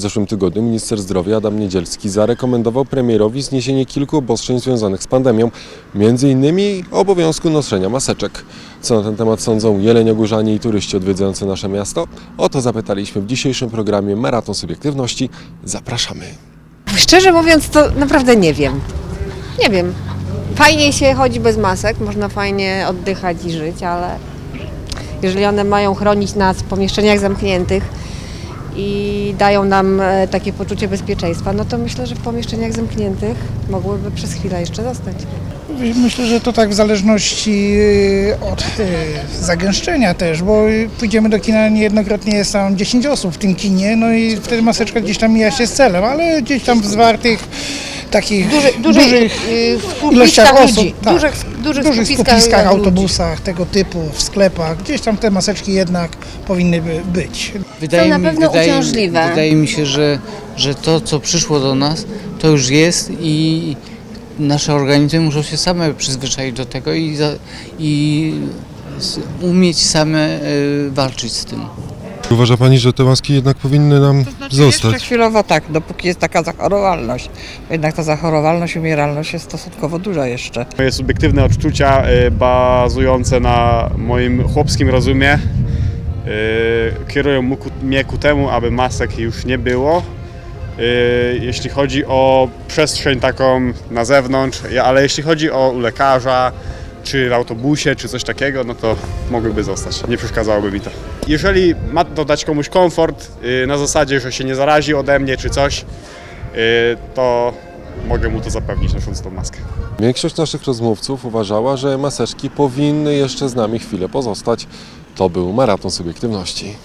zeszłym tygodniu minister zdrowia Adam Niedzielski zarekomendował premierowi zniesienie kilku obostrzeń związanych z pandemią, innymi obowiązku noszenia maseczek. Co na ten temat sądzą jeleniogórzanie i turyści odwiedzający nasze miasto? O to zapytaliśmy w dzisiejszym programie Maraton Subiektywności. Zapraszamy. Szczerze mówiąc, to naprawdę nie wiem. Nie wiem. Fajnie się chodzi bez masek, można fajnie oddychać i żyć, ale jeżeli one mają chronić nas w pomieszczeniach zamkniętych i dają nam e, takie poczucie bezpieczeństwa, no to myślę, że w pomieszczeniach zamkniętych mogłyby przez chwilę jeszcze zostać. Myślę, że to tak w zależności y, od y, zagęszczenia też, bo pójdziemy do kina niejednokrotnie jest tam 10 osób w tym kinie, no i wtedy maseczka gdzieś tam mija się z celem, ale gdzieś tam w zwartych takich dużych y, ilościach osób, ludzi, tak, dużych, dużych, dużych skupiskach, skupiskach, ludzi. autobusach, tego typu, w sklepach, gdzieś tam te maseczki jednak powinny by być. Wydaje na mi, pewno wydaje, uciążliwe. Wydaje mi się, że, że to, co przyszło do nas, to już jest i nasze organizmy muszą się same przyzwyczaić do tego i, za, i umieć same y, walczyć z tym. Uważa Pani, że te maski jednak powinny nam Jeszcze chwilowo tak, dopóki jest taka zachorowalność. Bo Jednak ta zachorowalność, umieralność jest stosunkowo duża jeszcze. Moje subiektywne odczucia y, bazujące na moim chłopskim rozumie kierują mu mnie ku temu, aby masek już nie było. Y, Jeśli chodzi o przestrzeń taką na zewnątrz, ale jeśli chodzi o u lekarza, czy w autobusie, czy coś takiego, no to mogłyby zostać. Nie przeszkadzałoby mi to. Jeżeli ma to dać komuś komfort y, na zasadzie, że się nie zarazi ode mnie, czy coś, to mogę mu to zapewnić nosząc tą maskę. Większość naszych rozmówców uważała, że maseczki powinny jeszcze z nami chwilę pozostać. To był Maraton Subiektywności.